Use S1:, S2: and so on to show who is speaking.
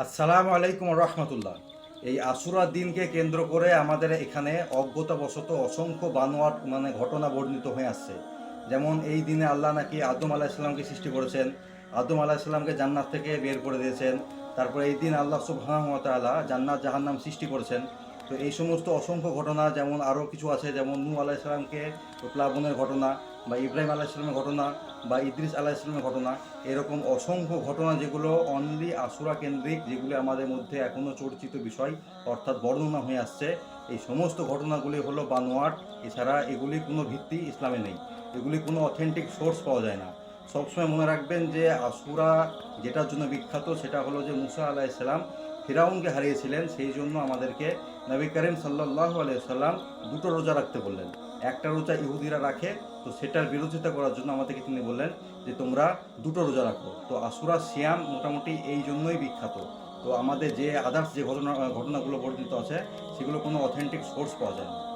S1: আসসালামু আলাইকুম রহমতুল্লাহ। এই আসুরার দিনকে কেন্দ্র করে আমাদের এখানে অজ্ঞতাবশত অসংখ্য বানোয়ার মানে ঘটনা বর্ণিত হয়ে আসছে। যেমন এই দিনে আল্লাহ নাকি আদম আলাহিসাল্লামকে সৃষ্টি করেছেন, আদম আলাহিসাল্লামকে জান্নাত থেকে বের করে দিয়েছেন, তারপরে এই দিন আল্লাহ সুবাহ জান্নাত জাহান্নাম সৃষ্টি করেছেন। তো এই সমস্ত অসংখ্য ঘটনা, যেমন আরও কিছু আছে, যেমন নূ আলাইসাল্লামকে প্লাবনের ঘটনা বা ইব্রাহিম আলাইসাল্লামের ঘটনা বা ইদ্রিস আলাইসাল্লামের ঘটনা, এরকম অসংখ্য ঘটনা যেগুলো অনলি আশুরা কেন্দ্রিক, যেগুলি আমাদের মধ্যে এখনও চর্চিত বিষয়, অর্থাৎ বর্ণনা হয়ে আসছে। এই সমস্ত ঘটনাগুলি হলো বানোয়াট, এছাড়া এগুলি কোনো ভিত্তি ইসলামে নেই। এগুলি কোনো অথেন্টিক সোর্স পাওয়া যায় না। সবসময় মনে রাখবেন যে আশুরা যেটার জন্য বিখ্যাত, সেটা হলো যে মুসা আলাইসাল্লাম ফিরাউনকে হারিয়েছিলেন, সেই জন্য আমাদেরকে নবী করিম সাল্লাহ সাল্লাম দুটো রোজা রাখতে বললেন। একটা রোজা ইহুদিরা রাখে, তো সেটার বিরোধিতা করার জন্য আমাদেরকে তিনি বললেন যে, তোমরা দুটো রোজা রাখো। তো আসুরা সিয়াম মোটামুটি এই জন্যই বিখ্যাত। তো আমাদের যে আদার্স যে ঘটনা, ঘটনাগুলো বর্ণিত আছে, সেগুলো কোনো অথেন্টিক সোর্স পাওয়া যায় না।